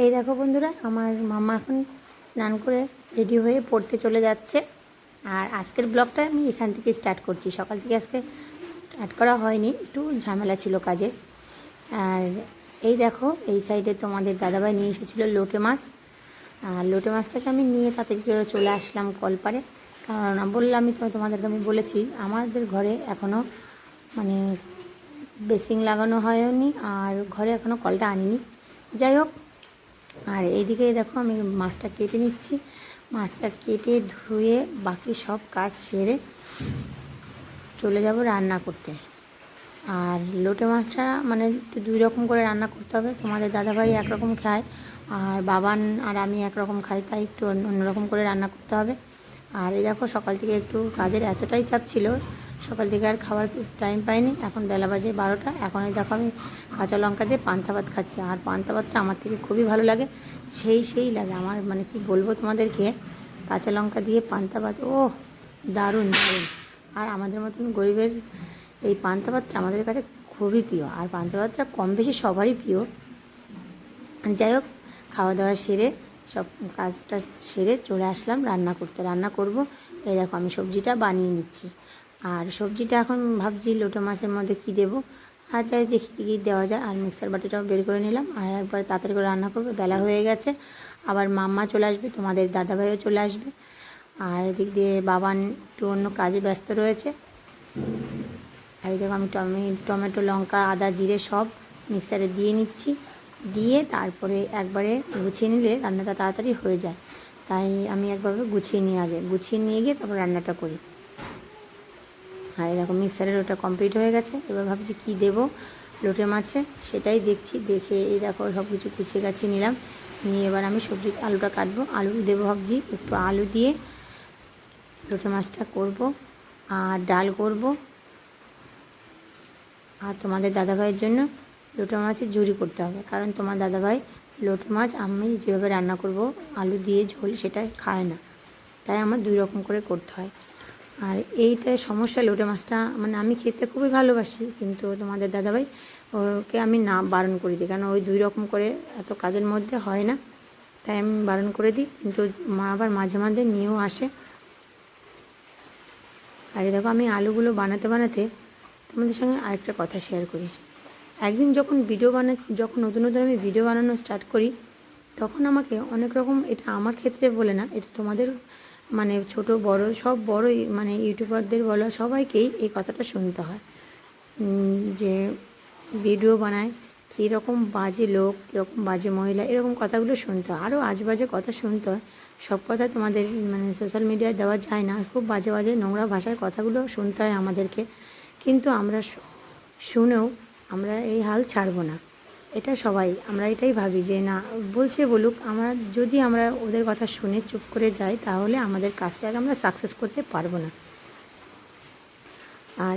এই দেখো বন্ধুরা, আমার মামা এখন স্নান করে রেডি হয়ে পড়তে চলে যাচ্ছে। আর আজকের ব্লগটা আমি এখান থেকে স্টার্ট করছি। সকাল থেকে আজকে স্টার্ট করা হয়নি, একটু ঝামেলা ছিল কাজে। আর এই দেখো, এই সাইডে তোমাদের দাদাভাই নিয়ে এসেছিল লোটে মাছ। আর লোটে মাছটাকে আমি নিয়ে করে চলে আসলাম কলপারে কারণ বললাম আমি তো তোমাদেরকে আমি বলেছি, আমাদের ঘরে এখনও মানে বেসিং লাগানো হয়নি, আর ঘরে এখনও কলটা আনিনি। যাই হোক আর এইদিকে দেখো আমি মাছটা কেটে নিচ্ছি। মাছটা কেটে ধুয়ে বাকি সব কাজ সেরে চলে যাব রান্না করতে। আর লোটে মাছটা মানে দুই রকম করে রান্না করতে হবে। তোমাদের দাদাভাই একরকম খায় আর বাবান আর আমি একরকম খাই, তাই একটু অন্য অন্যরকম করে রান্না করতে হবে। আর এই দেখো সকাল থেকে একটু কাজের এতটাই চাপ ছিল সকাল থেকে আর খাওয়ার টাইম পাইনি। এখন বেলা বাজে বারোটা। এখন দেখো আমি কাঁচা লঙ্কা দিয়ে পান্তা ভাত খাচ্ছি। আর পান্তা ভাতটা আমার থেকে খুবই ভালো লাগে। সেই সেই লাগে। আমার মানে কি বলব তোমাদেরকে, কাঁচা লঙ্কা দিয়ে পান্তা ভাত ও দারুণ দারুণ। আর আমাদের মতন গরিবের এই পান্তা ভাতটা আমাদের কাছে খুবই প্রিয়। আর পান্তা ভাতটা কম বেশি সবারই প্রিয়। যাই হোক, খাওয়া দাওয়া সেরে, সব কাজটা সেরে চলে আসলাম রান্না করতে। রান্না করব। এই দেখো আমি সবজিটা বানিয়ে নিচ্ছি। আর সবজিটা এখন ভাবছি লোটো মাছের মধ্যে কী দেবো? আর যাই দেখি কী দেওয়া যায়। আর মিক্সার বাটিটাও বের করে নিলাম। আর একবার তাড়াতাড়ি করে রান্না করব। বেলা হয়ে গেছে। আবার মাম্মা চলে আসবে। তোমাদের দাদাভাইও চলে আসবে। আর এদিক দিয়ে বাবান একটু অন্য কাজে ব্যস্ত রয়েছে। আর দেখো আমি টমে টমেটো, লঙ্কা, আদা, জিরে সব মিক্সারে দিয়ে নিচ্ছি। দিয়ে তারপরে একবারে গুছিয়ে নিলে রান্নাটা তাড়াতাড়ি হয়ে যায়। তাই আমি একবারে গুছিয়ে নিয়ে আগে। গুছিয়ে নিয়ে গিয়ে তারপর রান্নাটা করি। আর এরকম মিক্সারের ওটা কমপ্লিট হয়ে গেছে। এবার ভাবছি কী দেবো? লোটে মাছে সেটাই দেখছি। দেখে এই দেখো সব কিছু কুচিয়ে গাছিয়ে নিলাম। নিয়ে এবার আমি সবজি, আলুটা কাটবো। আলু দেবো ভাবছি, একটু আলু দিয়ে লোটে মাছটা করব আর ডাল করব। আর তোমাদের দাদাভাইয়ের জন্য লোটে মাছের ঝুরি করতে হবে। কারণ তোমার দাদাভাই লোটে মাছ আমি যেভাবে রান্না করব, আলু দিয়ে ঝোল সেটা খায় না। তাই আমার দুই রকম করে করতে হয়। আর এইটাই সমস্যা লোটে মাছটা মানে আমি খেতে খুবই ভালোবাসি, কিন্তু তোমাদের দাদাভাই ওকে আমি না বারণ করে দিই, কারণ ওই দুই রকম করে এত কাজের মধ্যে হয় না, তাই আমি বারণ করে দিই, কিন্তু মা আবার মাঝে মাঝে নিয়েও আসে। আর দেখো, আমি আলুগুলো বানাতে বানাতে তোমাদের সঙ্গে আরেকটা কথা শেয়ার করি। একদিন যখন ভিডিও বানা, যখন নতুন নতুন আমি ভিডিও বানানো স্টার্ট করি, তখন আমাকে অনেক রকম, এটা আমার ক্ষেত্রে বলে না, এটা তোমাদের মানে ছোট, বড়, সব বড়ই মানে ইউটিউবারদের বলো সবাইকেই এই কথাটা শুনতে হয়। যে ভিডিও বানায়, কীরকম বাজে লোক, কীরকম বাজে মহিলা, এরকম কথাগুলো শুনতে হয়। আরও আজ বাজে কথা শুনতে হয়। সব কথা তোমাদের মানে সোশ্যাল মিডিয়ায় দেওয়া যায় না। খুব বাজে বাজে নোংরা ভাষার কথাগুলো শুনতে হয় আমাদেরকে। কিন্তু আমরা শুনেও আমরা এই হাল ছাড়বো না। এটা সবাই, আমরা এটাই ভাবি যে না, বলছে বলুক, আমরা যদি আমরা ওদের কথা শুনে চুপ করে যাই, তাহলে আমাদের কাজটাকে আমরা সাকসেস করতে পারব না। আর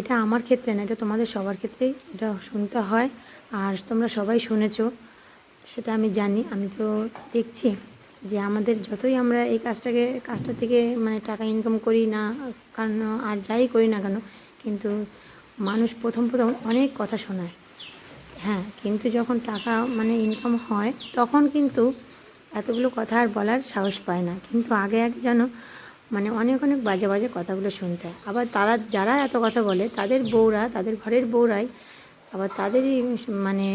এটা আমার ক্ষেত্রে না, এটা তোমাদের সবার ক্ষেত্রেই এটা শুনতে হয়, আর তোমরা সবাই শুনেছো, সেটা আমি জানি, আমি তো দেখছি যে আমাদের যতই আমরা এই কাজটাকে, কাজটা থেকে মানে টাকা ইনকাম করি না কারণ আর যাই করি না কেন, কিন্তু মানুষ প্রথম প্রথম অনেক কথা শোনায়। হ্যাঁ কিন্তু যখন টাকা মানে ইনকাম হয়, তখন কিন্তু এতগুলো কথা আর বলার সাহস পায় না। কিন্তু আগে আগে যেন মানে অনেক অনেক বাজে বাজে কথাগুলো শুনতে হয়। আবার তারা, যারা এত কথা বলে, তাদের বউরা, তাদের ঘরের বউরাই, আবার তাদেরই মানে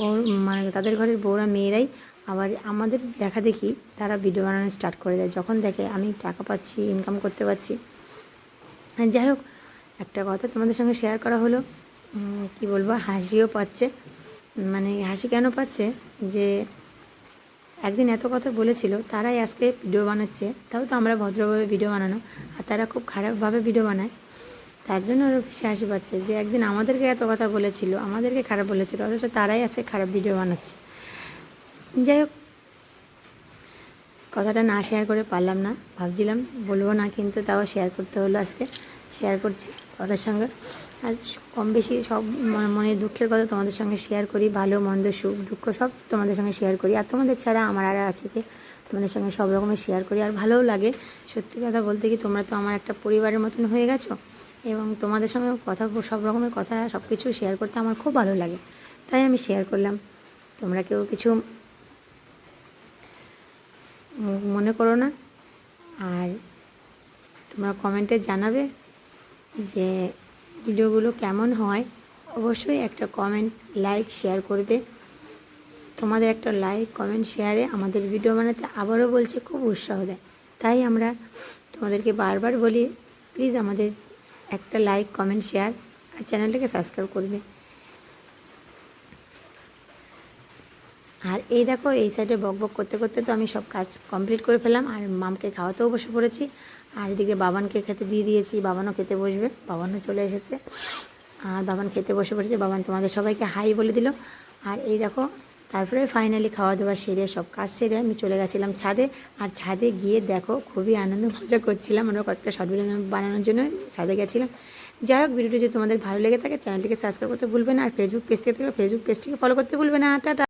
বউ মানে তাদের ঘরের বউরা, মেয়েরাই আবার আমাদের দেখা দেখি তারা ভিডিও বানানো স্টার্ট করে দেয়। যখন দেখে আমি টাকা পাচ্ছি ইনকাম করতে পারছি। যাই হোক, একটা কথা তোমাদের সঙ্গে শেয়ার করা হলো। কি বলব, হাসিও পাচ্ছে। মানে হাসি কেন পাচ্ছে? যে একদিন এত কথা বলেছিল, তারাই আজকে ভিডিও বানাচ্ছে। তাও তো আমরা ভদ্রভাবে ভিডিও বানানো, আর তারা খুব খারাপভাবে ভিডিও বানায়। তার জন্য আরও বেশি হাসি পাচ্ছে যে একদিন আমাদেরকে এত কথা বলেছিল, আমাদেরকে খারাপ বলেছিল, অথচ তারাই আজকে খারাপ ভিডিও বানাচ্ছে। যাই হোক, কথাটা না শেয়ার করে পারলাম না। ভাবছিলাম বলব না, কিন্তু তাও শেয়ার করতে হলো আজকে। শেয়ার করছি কথার সঙ্গে। আর কম বেশি সব মনের দুঃখের কথা তোমাদের সঙ্গে শেয়ার করি, ভালো, মন্দ, সুখ, দুঃখ সব তোমাদের সঙ্গে শেয়ার করি। আর তোমাদের ছাড়া আমার আর আছে কি? তোমাদের সঙ্গে সব রকমের শেয়ার করি। আর ভালোও লাগে। সত্যি কথা বলতে কি, তোমরা তো আমার একটা পরিবারের মতন হয়ে গেছো। এবং তোমাদের সঙ্গে কথা, সব রকমের কথা, সব কিছু শেয়ার করতে আমার খুব ভালো লাগে। তাই আমি শেয়ার করলাম। তোমরা কেউ কিছু মনে করো না। আর তোমরা কমেন্টে জানাবে। যে ভিডিওগুলো কেমন হয়, অবশ্যই একটা কমেন্ট লাইক শেয়ার করবে। তোমাদের একটা লাইক কমেন্ট শেয়ারে আমাদের ভিডিও বানাতে আবারও বলছে, খুব উৎসাহ দেয়। তাই আমরা তোমাদেরকে বারবার বলি প্লিজ আমাদের একটা লাইক কমেন্ট শেয়ার আর চ্যানেলটাকে সাবস্ক্রাইব করবে। আর এই দেখো, এই সাইডে বক বক করতে করতে তো আমি সব কাজ কমপ্লিট করে ফেলাম আর মামকে খাওয়াতেও বসে পড়েছি। আর এদিকে বাবানকে খেতে দিয়ে দিয়েছি। বাবানও খেতে বসবে। বাবানও চলে এসেছে। আর বাবান খেতে বসে পড়েছে। বাবান তোমাদের সবাইকে হাই বলে দিল। আর এই দেখো, তারপরে ফাইনালি খাওয়া দাওয়া সেরে সব কাজ সেরে আমি চলে গেছিলাম ছাদে। আর ছাদে গিয়ে দেখো, খুবই আনন্দ মজা করছিলাম। আমরা কয়েকটা শর্ট ভিডিও বানানোর জন্য ছাদে গেছিলাম। যাই হোক ভিডিওটি যদি তোমাদের ভালো লেগে থাকে চ্যানেলটিকে সাবস্ক্রাইব করতে ভুলবে না। আর ফেসবুক পেজ থেকে ফেসবুক পেজটিকে ফলো করতে ভুলবে না। টাটা।